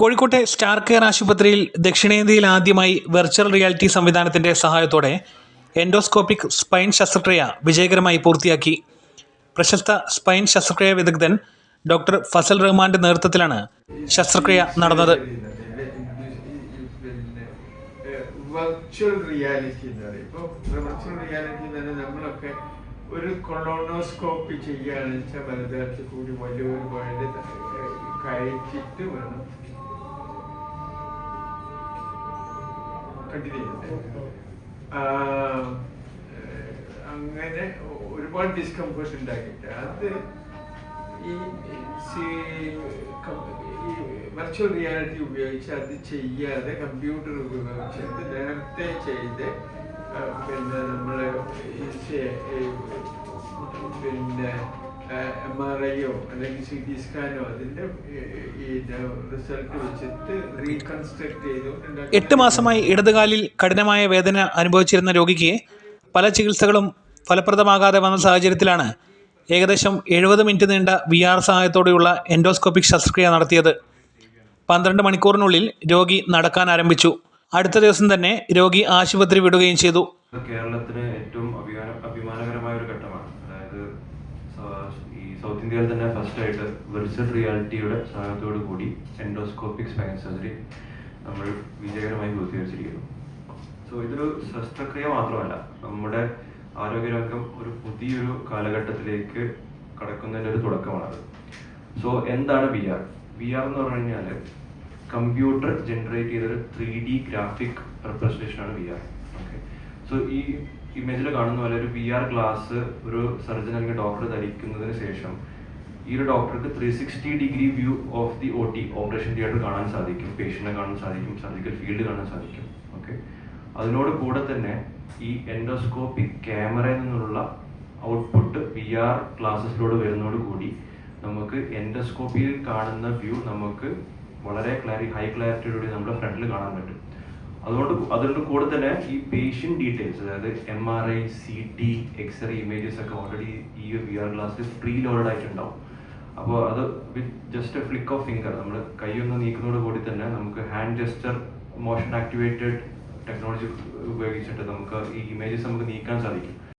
കോഴിക്കോട്ടെ star care ആശുപത്രിയിൽ ദക്ഷിണേന്ത്യയിൽ ആദ്യമായി വെർച്വൽ റിയാലിറ്റി സംവിധാനത്തിന്റെ സഹായത്തോടെ എൻഡോസ്കോപ്പിക് സ്പൈൻ ശസ്ത്രക്രിയ വിജയകരമായി പൂർത്തിയാക്കി. പ്രശസ്ത സ്പൈൻ ശസ്ത്രക്രിയ വിദഗ്ധൻ ഡോക്ടർ ഫസൽ റഹ്മാന്റെ നേതൃത്വത്തിലാണ് ശസ്ത്രക്രിയ നടന്നത്. വെർച്വൽ റിയാലിറ്റി വെർച്വൽ റിയാലിറ്റി നമ്മളൊക്കെ ഒരു കൊളോണോസ്കോപ്പി ചെയ്യുകയാണെന്ന് വെച്ചാൽ വലതുകാലത്ത് കൂടി വലിയൊരു വഴി കയറ്റിട്ട് വേണം കണ്ടിന്യൂ അങ്ങനെ ഒരുപാട് ഡിസ്കംഫേർട്ട് ഉണ്ടാക്കിയിട്ട് അത് ഈ വെർച്വൽ റിയാലിറ്റി ഉപയോഗിച്ച് അത് ചെയ്യാതെ കമ്പ്യൂട്ടർ ഉപയോഗിച്ചിട്ട് നേരത്തെ ചെയ്ത് പിന്നെ നമ്മൾ പിന്നെ എം ആർ ഐയോ അല്ലെങ്കിൽ സി ടി സ്കാനോ അതിന്റെ ഈ റിസൾട്ട് വെച്ചിട്ട് റീകൺസ്ട്രക്ട് ചെയ്തു എട്ട് മാസമായി ഇടതുകാലിൽ കഠിനമായ വേദന അനുഭവിച്ചിരുന്ന രോഗിക്ക് പല ചികിത്സകളും ഫലപ്രദമാകാതെ വന്ന സാഹചര്യത്തിലാണ് ഏകദേശം എഴുപത് മിനിറ്റ് നീണ്ട വി ആർ സഹായത്തോടെയുള്ള എൻഡോസ്കോപ്പിക് ശസ്ത്രക്രിയ നടത്തിയത്. പന്ത്രണ്ട് മണിക്കൂറിനുള്ളിൽ രോഗി നടക്കാൻ ആരംഭിച്ചു. അടുത്ത ദിവസം തന്നെ രോഗി ആശുപത്രി വിടുകയും ചെയ്തു. കേരളത്തിന് ഏറ്റവും അഭിമാനകരമായ ഒരു ഘട്ടമാണ് അതായത് സ- ഈ സൗത്ത് ഇന്ത്യയിൽ തന്നെ ഫസ്റ്റ് ആയിട്ട് വെർച്വൽ റിയാലിറ്റിയുടെ സഹായത്തോടു കൂടി എൻഡോസ്കോപ്പിക് സ്പൈൻ സർജറി നമ്മൾ വിജയകരമായി പൂർത്തീകരിച്ചിരിക്കുന്നു. സോ ഇതൊരു ശസ്ത്രക്രിയ മാത്രമല്ല. നമ്മുടെ ആരോഗ്യരംഗം ഒരു പുതിയൊരു കാലഘട്ടത്തിലേക്ക് കടക്കുന്നതിന്റെ ഒരു തുടക്കമാണത്. സോ എന്താണ് വി ആർ വി ആർ എന്ന് പറഞ്ഞു കഴിഞ്ഞാൽ കമ്പ്യൂട്ടർ ജനറേറ്റ് ചെയ്തൊരു ത്രീ ഡി ഗ്രാഫിക് റെപ്രസെന്റേഷൻ ആണ് വി ആർ ഓക്കെ സോ ഈ ഇമേജിൽ കാണുന്ന പോലെ ഒരു വി ആർ ഗ്ലാസ് ഒരു സർജൻ അല്ലെങ്കിൽ ഡോക്ടർ ധരിക്കുന്നതിന് ശേഷം ഈ ഒരു ഡോക്ടർക്ക് three sixty degree view of the O T operation theatre കാണാൻ സാധിക്കും. പേഷ്യന്റിനെ കാണാൻ സാധിക്കും. സർജിക്കൽ ഫീൽഡ് കാണാൻ സാധിക്കും. ഓക്കെ അതിനോട് കൂടെ തന്നെ ഈ എൻഡോസ്കോപ്പിക് ക്യാമറയിൽ നിന്നുള്ള ഔട്ട്പുട്ട് വി ആർ ക്ലാസ്സസിലൂടെ വരുന്നതോട് കൂടി നമുക്ക് എൻഡോസ്കോപ്പിയിൽ കാണുന്ന വ്യൂ നമുക്ക് വളരെ ക്ലാരി ഹൈ ക്ലാരിറ്റിയോടുകൂടി നമ്മുടെ ഫ്രണ്ടിൽ കാണാൻ പറ്റും. അതുകൊണ്ട് അതിന്റെ കൂടെ തന്നെ ഈ പേഷ്യന്റ് ഡീറ്റെയിൽസ് അതായത് M R I C T X ray images ഒക്കെ ഓൾറെഡി ഈ വി ആർ ഗ്ലാസ്സിൽ പ്രീ ലോഡഡ് ആയിട്ടുണ്ടാവും. അപ്പോൾ അത് with just a flick of finger നമ്മൾ കൈ ഒന്ന് നീക്കുന്നതോട് കൂടി തന്നെ നമുക്ക് hand gesture motion activated technology ഉപയോഗിച്ചിട്ട് നമുക്ക് ഈ ഇമേജസ് നമുക്ക് നീക്കാൻ സാധിക്കും.